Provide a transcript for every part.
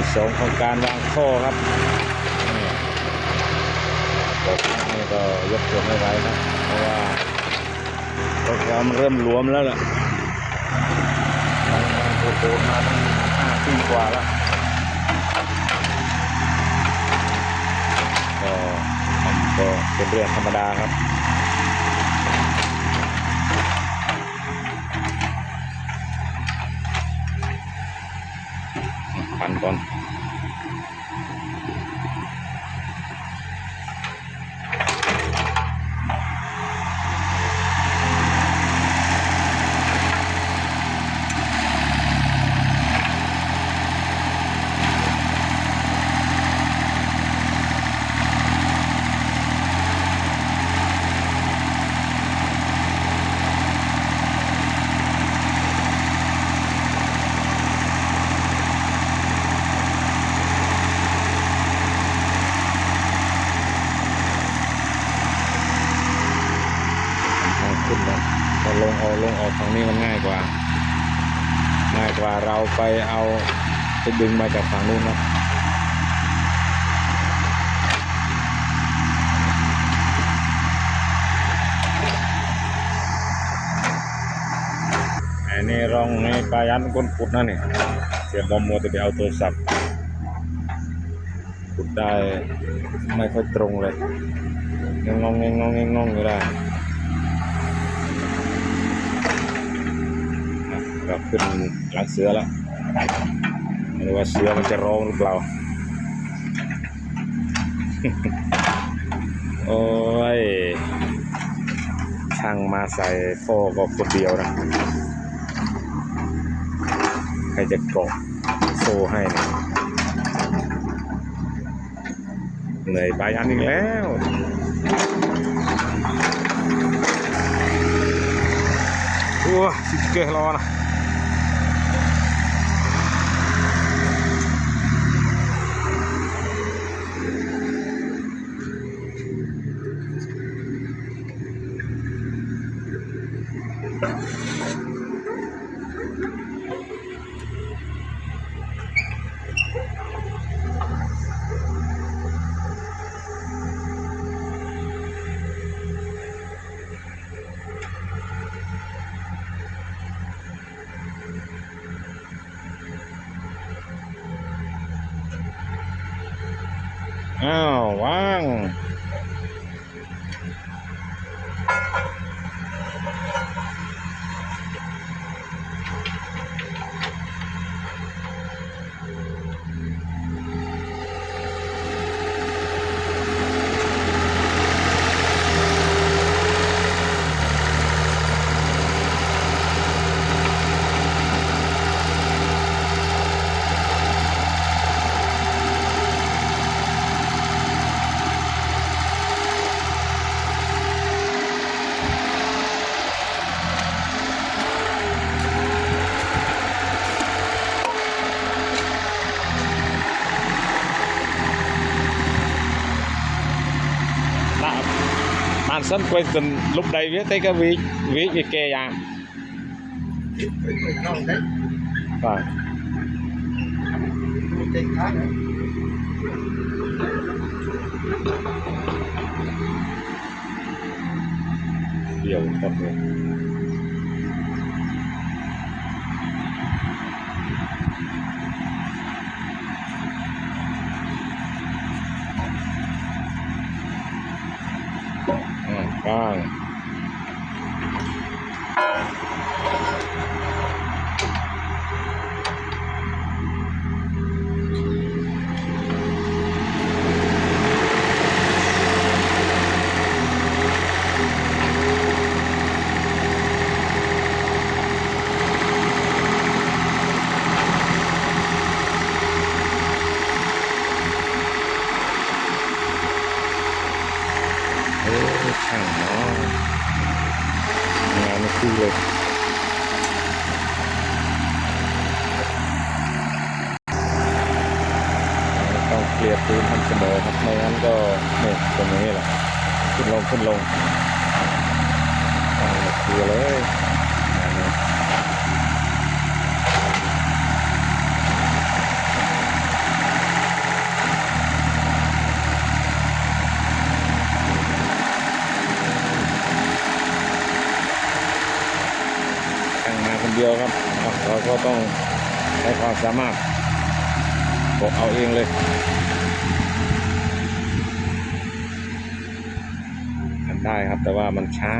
ที่สองของการวางท่อครับนี่บอกนี่ก็ยกตัวไม่ไหวนะเพราะว่าก็ความเริ่มหลวมแล้วล่ะมันมันโดนมาตั้งห้าปีกว่าแล้วก็มันก็เป็นเรื่องธรรมดาครับ Washington ลงออกลงออกทางนี้มันง่ายกว่า ง่ายกว่าเราไปเอาไปดึงมาจากฝั่งนู้นนะอันนี้รองนี้ปลายันก้นขุดนั่นนี่เสียบอมมัวแต่ไปเอาโทรศัพท์ขุดได้ไม่ค่อยตรงเลยงงงงงงงอยู่ได้ ก็ขึ้นหลังเสือแล้วไม่รู้ว่าเสือมันจะร้องหรือเปล่า โอ้ย ช่างมาใส่โฟก็คนเดียวนะ ใครจะเกาะโซ่ให้เนะเหนื่อยบายอันอีกแล้วว้าสิเกะรอนะ อ้าวว่าง bạn sân quay tình lúc đây viết thấy cái viết viết về kè à và nhiều thật rồi เกลี่ยพื้นทำเสมอครับไม่งั้นก็เนี่ยตรงนี้แหละขึ้นลงขึ้นลงเกลี่ยเลยคนเดียวครับเราก็ต้องใช้ความสามารถบอกเอาเองเลย ได้ครับ แต่ว่ามันช้า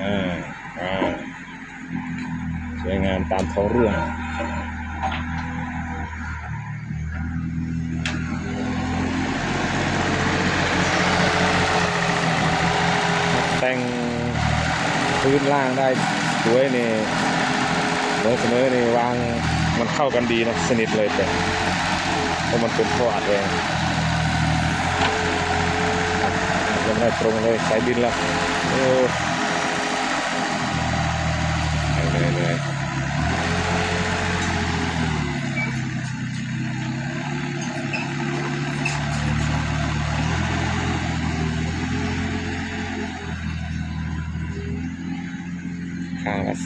อ่าอ่าสวยงามตามท้องเรื่อง แต่ง ขึ้นล่างได้สวยนี่เนื้อเสมอนี่วางมันเข้ากันดีนะสนิทเลยแต่เพราะมันเป็นท่ออัดแรงยังไม่ได้ตรงเลยสายดินละโอ้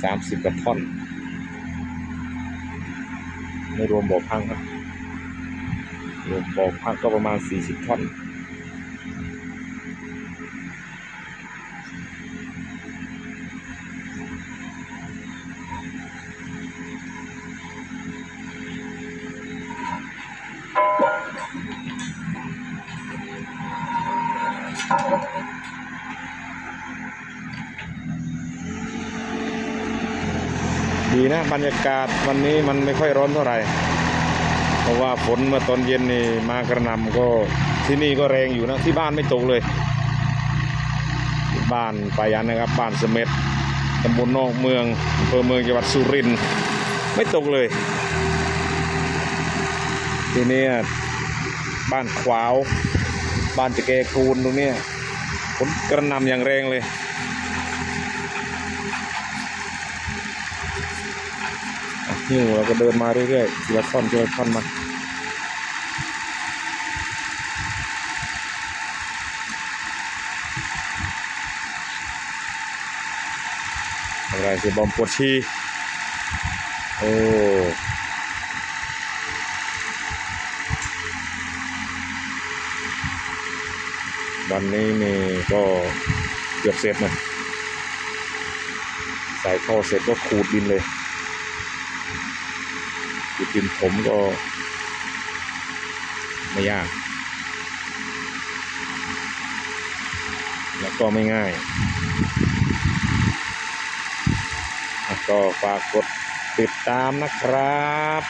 สามสิบกว่าท่อน ไม่รวมบ่อพังครับรวมบ่อพังก็ประมาณสี่สิบท่อน บรรยากาศวันนี้มันไม่ค่อยร้อนเท่าไหร่ เพราะว่าฝนเมื่อตอนเย็นนี่มากระหนำก็ที่นี่ก็แรงอยู่นะที่บ้านไม่ตกเลย บ้านปายันนะครับบ้านเสม็ดตำบลนอกเมืองอำเภอเมืองจังหวัดสุรินทร์ไม่ตกเลย ทีนี้บ้านขวาว บ้านจะแกกูลตรงนี้ฝนกระนำอย่างแรงเลย หิ้วเราก็เดินมาเรื่อยๆทีละท่อนทีละท่อนมาอะไรสิบอมปวดชีโอ้วันนี้นี่ก็เกือบเสร็จนะใส่ท่อเสร็จก็ขูดดินเลย จุดดินผมก็ ไม่ยาก แล้วก็ไม่ง่ายก็ฝากกดติดตามนะครับ